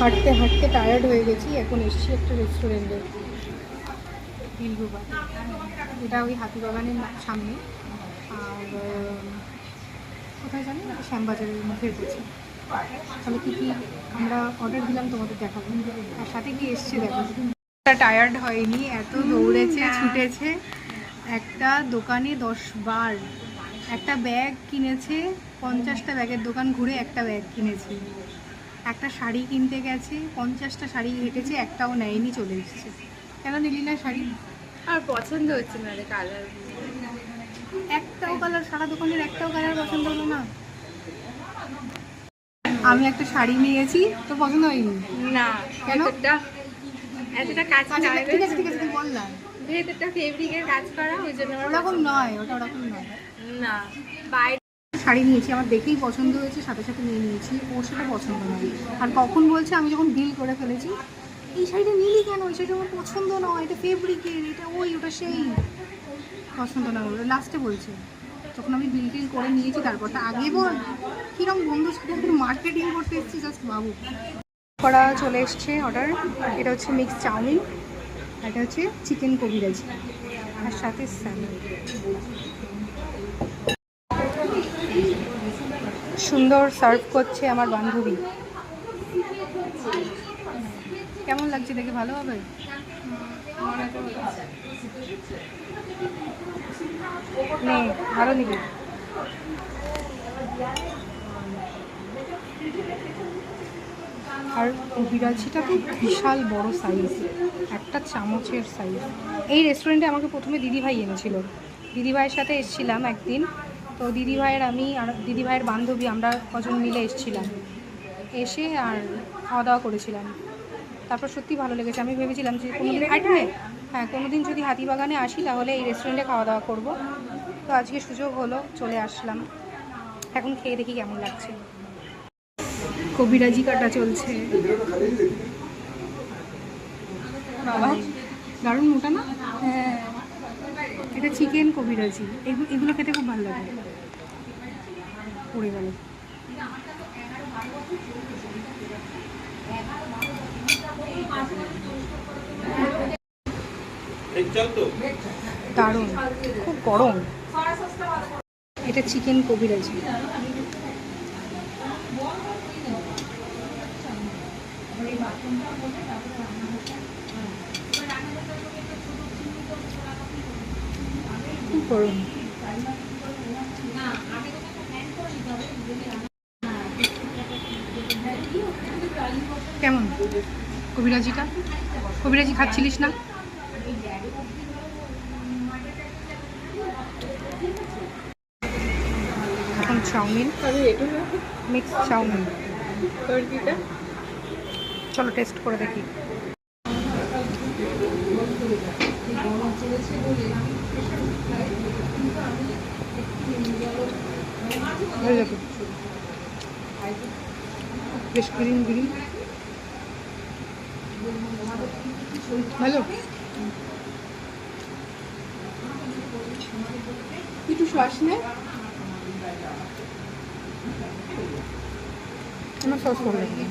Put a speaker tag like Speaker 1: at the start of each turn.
Speaker 1: হাঁটতে হাঁটতে টায়ার্ড হয়ে গেছি এখন এসেছি একটা রেস্টুরেন্টে এটা ওই হাতিবাগানের সামনে। আর কোথায় জানি না শ্যামবাজারের মধ্যে এসেছি তাহলে কী কী আমরা অর্ডার দিলাম তোমাদের দেখাবো। আর সাথে কি এসছে দেখো। টায়ার্ড হয়নি এত দৌড়েছে ছুটেছে। একটা দোকানে দশ বার। একটা ব্যাগ কিনেছে পঞ্চাশটা ব্যাগের দোকান ঘুরে একটা ব্যাগ কিনেছে। একটা শাড়ি কিনতে গেছে পঞ্চাশটা শাড়ি হেঁটেছে একটাও নেয়নি চলে এসেছে। কেন নিলি না শাড়ি?
Speaker 2: আর পছন্দ হচ্ছে না রে কালার
Speaker 1: একটাও কালার সারা দোকানের একটাও কালার পছন্দ হলো না। আমি একটা শাড়ি নিয়েছি তো পছন্দ হয়নি?
Speaker 2: না
Speaker 1: কেন?
Speaker 2: এতটা কাজ
Speaker 1: আচ্ছা,
Speaker 2: না
Speaker 1: ঠিক আছে ঠিক আছে বল না।
Speaker 2: ভেতরটা ফেব্রিকের কাজ করা ওই জন্য
Speaker 1: ওরকম নয় ওটা ওরকম নয়।
Speaker 2: না বাইরে
Speaker 1: শাড়ি নিয়েছি, আমার দেখেই পছন্দ হয়েছে, সাথে সাথে নিয়ে নিয়েছি, ওর সেটা পছন্দ নয়। আর কখন বলছে, আমি যখন বিল করে ফেলেছি, এই শাড়িটা নিলি কেন? এই শাড়িটা আমার পছন্দ নয়, এটা ফেব্রিকের এটা ওই, ওটা সেই। পছন্দ নয় ওটা লাস্টে বলছে তখন আমি বিল টিল করে নিয়েছি, তারপরটা আগে বল। কিরম বন্ধুর সাথে মার্কেটিং করতে এসেছি জাস্ট বাবু করা চলে এসছে অর্ডার এটা হচ্ছে মিক্স চাউমিন এটা হচ্ছে চিকেন কবিরাজি, আর সাথে স্যালাড সুন্দর সার্ভ করছে আমার বান্ধবী। কেমন লাগছে দেখে, ভালো হবে? ভালো নিবি। আর বিরাজিটা খুব বিশাল বড় সাইজ একটা চামচের সাইজ এই রেস্টুরেন্টে আমাকে প্রথমে দিদিভাই এনেছিল। দিদিভাইয়ের সাথে এসেছিলাম একদিন। তো দিদিভাইয়ের আমি আর দিদিভাইয়ের বান্ধবী আমরা কজন মিলে এসেছিলাম। এসে আর খাওয়া দাওয়া করেছিলাম। তারপর সত্যি ভালো লেগেছে। আমি ভেবেছিলাম যে কোনো দিন আটবে হ্যাঁ কোনো দিন যদি হাতিবাগানে আসি তাহলে এই রেস্টুরেন্টে খাওয়া দাওয়া করব। তো আজকে সুযোগ হলো চলে আসলাম। এখন খেয়ে দেখি কেমন লাগছে। কবিরাজি কাটা চলছে। বাবা দারুণ মোটা না? হ্যাঁ। এটা চিকেন কবিরাজি এগুলো এগুলো খেতে খুব ভালো লাগে। পড়ে গেল। দারুণ। খুব গরম। এটা চিকেন কবিরাজি। খুব গরম কেমন? কবিরাজিটা? কবিরাজি খাচ্ছিলিস না? এখন চাউমিন। Mix chowmein. চলো টেস্ট করে দেখি। ভালো লাগে বেশ গ্রিন গ্রিন ভালো?
Speaker 2: একটু শ্বাস নে।
Speaker 1: আমার ভালো লাগে।